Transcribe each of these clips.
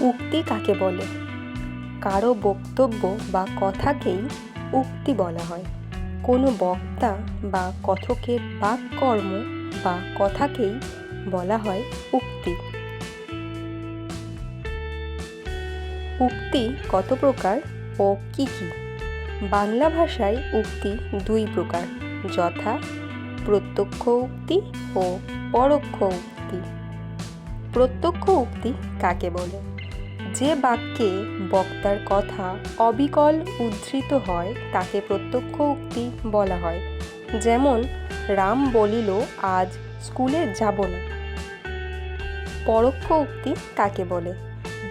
উক্তি কাকে বলে? কারও বক্তব্য বা কথাকেই উক্তি বলা হয়। কোনো বক্তা বা কথকের বাককর্ম বা কথাকেই বলা হয় উক্তি। উক্তি কত প্রকার ও কি কি? বাংলা ভাষায় উক্তি দুই প্রকার, যথা, প্রত্যক্ষ উক্তি ও পরোক্ষ উক্তি। প্রত্যক্ষ উক্তি কাকে বলে? যে বাক্যে বক্তার কথা অবিকল উদ্ধৃত হয়, তাকে প্রত্যক্ষ উক্তি বলা হয়। যেমন, রাম বলিল, আজ স্কুলে যাব না। পরোক্ষ উক্তি তাকে বলে।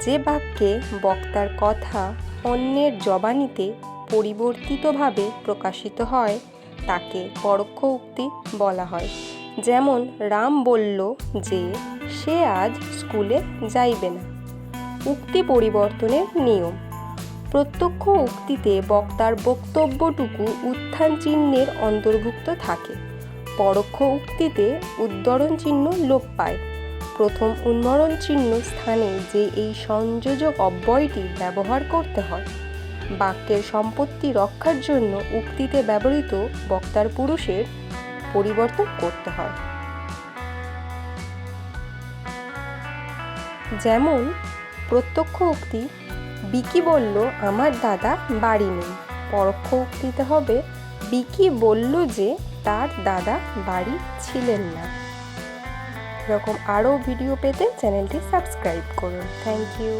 যে বাক্যে বক্তার কথা অন্যের জবানিতে পরিবর্তিতভাবে প্রকাশিত হয়, তাকে পরোক্ষ উক্তি বলা হয়। যেমন, রাম বলল যে, সে আজ স্কুলে যাইবে না। উক্তি পরিবর্তনের নিয়ম। প্রত্যক্ষ উক্তিতে বক্তার বক্তব্যটুকু উত্থান চিহ্নের অন্তর্ভুক্ত থাকে। পরোক্ষ উক্তিতে উদ্ধরণ চিহ্ন লোপ পায়। প্রথম উন্মরণ চিহ্ন স্থানে যে এই সংযোজক অব্যয়টি ব্যবহার করতে হয়। বাক্যের সম্পত্তি রক্ষার জন্য উক্তিতে ব্যবহৃত বক্তার পুরুষের পরিবর্তন করতে হয়। যেমন প্রত্যক্ষ উক্তি, বিকি বলল, আমার দাদা বাড়ি নেই। পরোক্ষ উক্তিতে হবে, বিকি বলল যে তার দাদা বাড়ি ছিলেন না। এরকম আরও ভিডিও পেতে চ্যানেলটি সাবস্ক্রাইব করুন। Thank you